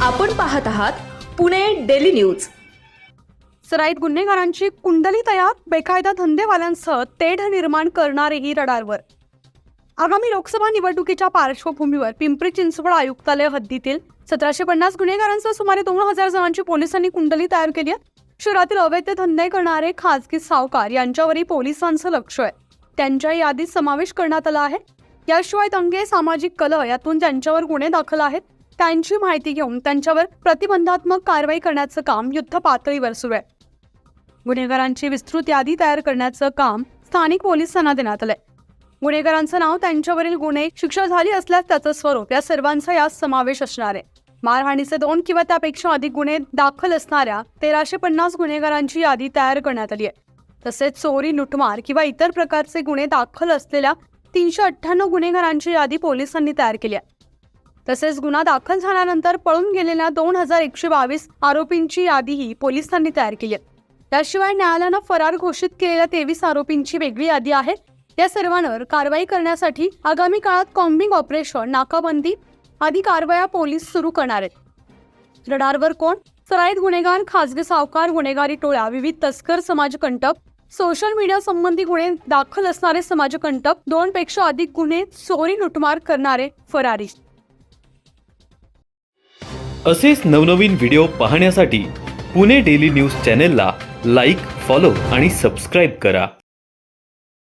आपण पाहत आहात पुणे डेली न्यूज. सराईत गुन्हेगारांची कुंडली तयार बेकायदा धंदेवाल्यांसह तेढ निर्माण करणारेही रडारवर. आगामी लोकसभा निवडणुकीच्या पार्श्वभूमीवर पिंपरी चिंचवड आयुक्तालय हद्दीतील सतराशे पन्नास गुन्हेगारांसह सुमारे दोन हजार जणांची पोलिसांनी कुंडली तयार केली आहे. शहरातील अवैध धंदे करणारे खासगी सावकार यांच्यावरही पोलिसांचं लक्ष आहे. त्यांच्या यादीत समावेश करण्यात आला आहे. याशिवाय दंगे सामाजिक कलह यातून ज्यांच्यावर गुन्हे दाखल आहेत. त्यांची माहिती घेऊन त्यांच्यावर प्रतिबंधात्मक कारवाई करण्याचं काम युद्ध पातळीवर सुरू आहे. गुन्हेगारांची विस्तृत यादी तयार करण्याचं काम स्थानिक पोलिसांना देण्यात आलंय. गुन्हेगारांचं नाव त्यांच्यावरील गुन्हे शिक्षा झाली असल्यास त्याचं स्वरूप या सर्वांचा यात समावेश असणार आहे. मारहाणीचे दोन किंवा त्यापेक्षा अधिक गुन्हे दाखल असणाऱ्या तेराशे पन्नास गुन्हेगारांची यादी तयार करण्यात आली आहे. तसेच चोरी लुटमार किंवा इतर प्रकारचे गुन्हे दाखल असलेल्या तीनशे अठ्ठ्याण्णव गुन्हेगारांची यादी पोलिसांनी तयार केली आहे. तसेच गुन्हा दाखल झाल्यानंतर पळून गेलेल्या दोन हजार एकशे बावीस आरोपींची यादीही पोलिसांनी तयार केली आहे. त्याशिवाय न्यायालयानं फरार घोषित केलेल्या तेवीस आरोपींची वेगळी यादी आहे. या सर्वांवर कारवाई करण्यासाठी आगामी काळात कॉम्बिंग ऑपरेशन नाकाबंदी आदी कारवाया पोलीस सुरू करणार आहेत. रडारवर कोण? सराईत गुन्हेगार खासगी सावकार गुन्हेगारी टोळ्या विविध तस्कर समाजकंटक सोशल मीडिया संबंधी गुन्हे दाखल असणारे समाजकंटक दोन पेक्षा अधिक गुन्हे चोरी लुटमार करणारे फरारी. असेच नवनवीन व्हिडिओ पाहण्यासाठी पुणे डेली न्यूज चॅनेलला लाईक फॉलो आणि सबस्क्राईब करा.